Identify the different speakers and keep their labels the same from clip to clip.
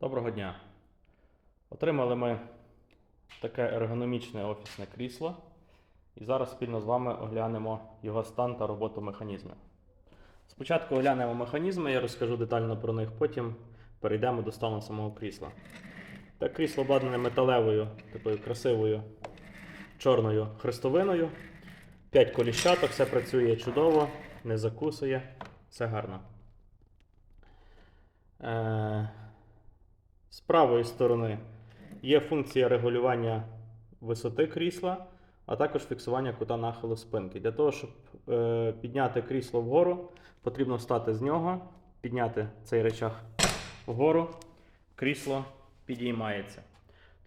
Speaker 1: Доброго дня. Отримали ми таке ергономічне офісне крісло. І зараз спільно з вами оглянемо його стан та роботу механізму. Спочатку оглянемо механізми, я розкажу детально про них, потім перейдемо до стану самого крісла. Так, крісло обладнане металевою, такою красивою чорною хрестовиною. 5 коліщаток, все працює чудово, не закусує, все гарно. Е, з правої сторони є функція регулювання висоти крісла, а також фіксування кута нахилу спинки. Для того, щоб е, підняти крісло вгору, потрібно встати з нього, підняти цей речах вгору, крісло підіймається.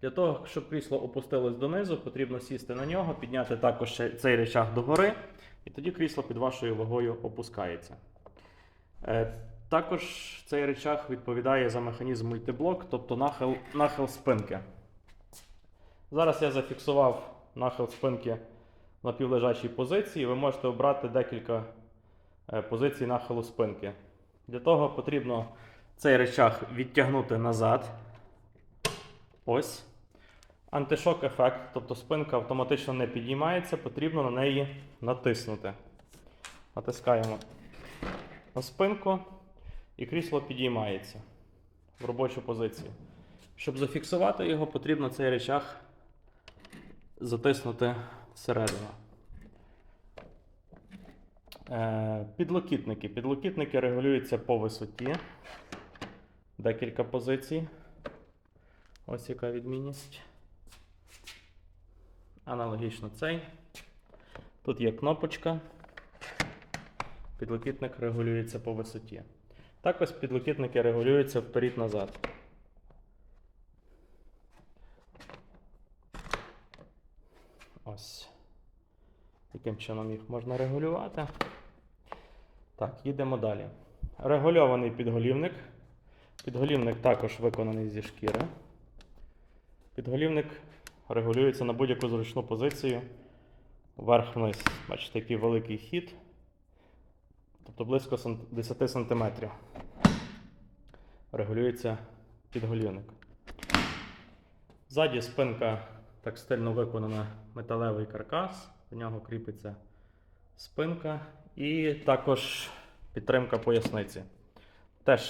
Speaker 1: Для того, щоб крісло опустилось донизу, потрібно сісти на нього, підняти також цей речах догори, і тоді крісло під вашою вагою опускається. Також цей речах відповідає за механізм мультиблок, тобто нахил, нахил спинки. Зараз я зафіксував нахил спинки на півлежачій позиції. Ви можете обрати декілька е, позицій нахилу спинки. Для того потрібно цей речах відтягнути назад. Ось. Антишок ефект, тобто спинка автоматично не підіймається, потрібно на неї натиснути. Натискаємо на спинку і крісло підіймається в робочу позицію. Щоб зафіксувати його, потрібно цей речах затиснути всередину. Е, Підлокітники. Підлокітники регулюються по висоті. Декілька позицій. Ось яка відмінність. Аналогічно цей. Тут є кнопочка. Підлокітник регулюється по висоті. Також підлокітники регулюються вперед-назад. Ось. Таким чином їх можна регулювати. Так, їдемо далі. Регульований підголівник. Підголівник також виконаний зі шкіри. Підголівник регулюється на будь-яку зручну позицію вверх-вниз. Бачите, який великий хід. Тобто близько сан- 10 см. Регулюється підголівник. Ззаді спинка так стильно виконана металевий каркас. До нього кріпиться спинка і також підтримка поясниці. Теж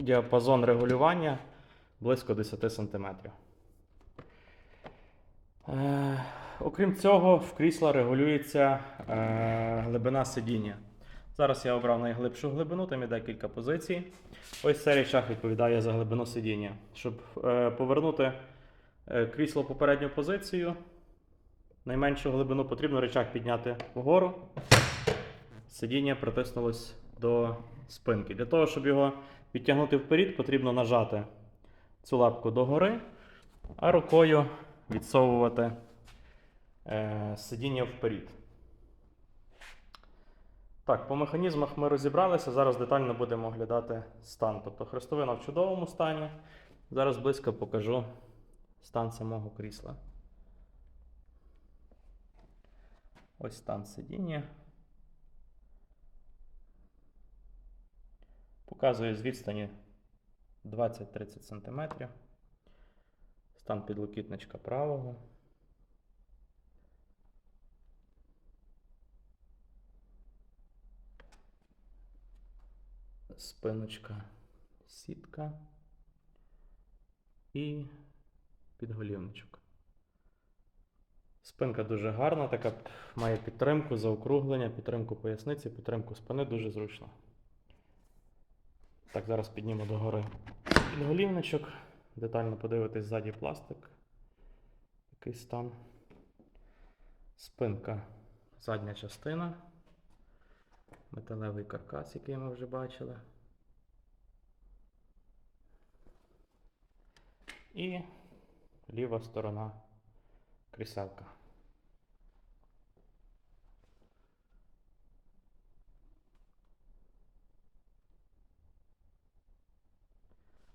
Speaker 1: діапазон регулювання близько 10 см. Е, окрім цього, в крісла регулюється е, глибина сидіння. Зараз я обрав найглибшу глибину, там є декілька позицій. Ось цей речах відповідає за глибину сидіння. Щоб е, повернути е, крісло в попередню позицію, найменшу глибину потрібно речах підняти вгору. Сидіння притиснулось до спинки. Для того, щоб його відтягнути вперед, потрібно нажати цю лапку догори, а рукою відсовувати е, сидіння вперед. Так, по механізмах ми розібралися. Зараз детально будемо оглядати стан. Тобто хрестовина в чудовому стані. Зараз близько покажу стан самого крісла. Ось стан сидіння. Показує з відстані 20-30 см. Стан підлокітничка правого. Спиночка сітка і підголівничок. Спинка дуже гарна, така має підтримку, заокруглення, підтримку поясниці, підтримку спини дуже зручно. Так, зараз підніму догори підголівничок. Детально подивитись ззаді пластик. Який стан. Спинка, задня частина. Металевий каркас, який ми вже бачили. І ліва сторона кріселка.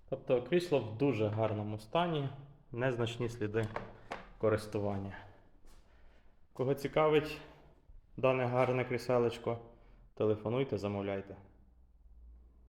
Speaker 1: Тобто крісло в дуже гарному стані, незначні сліди користування. Кого цікавить дане гарне кріселечко, телефонуйте, замовляйте.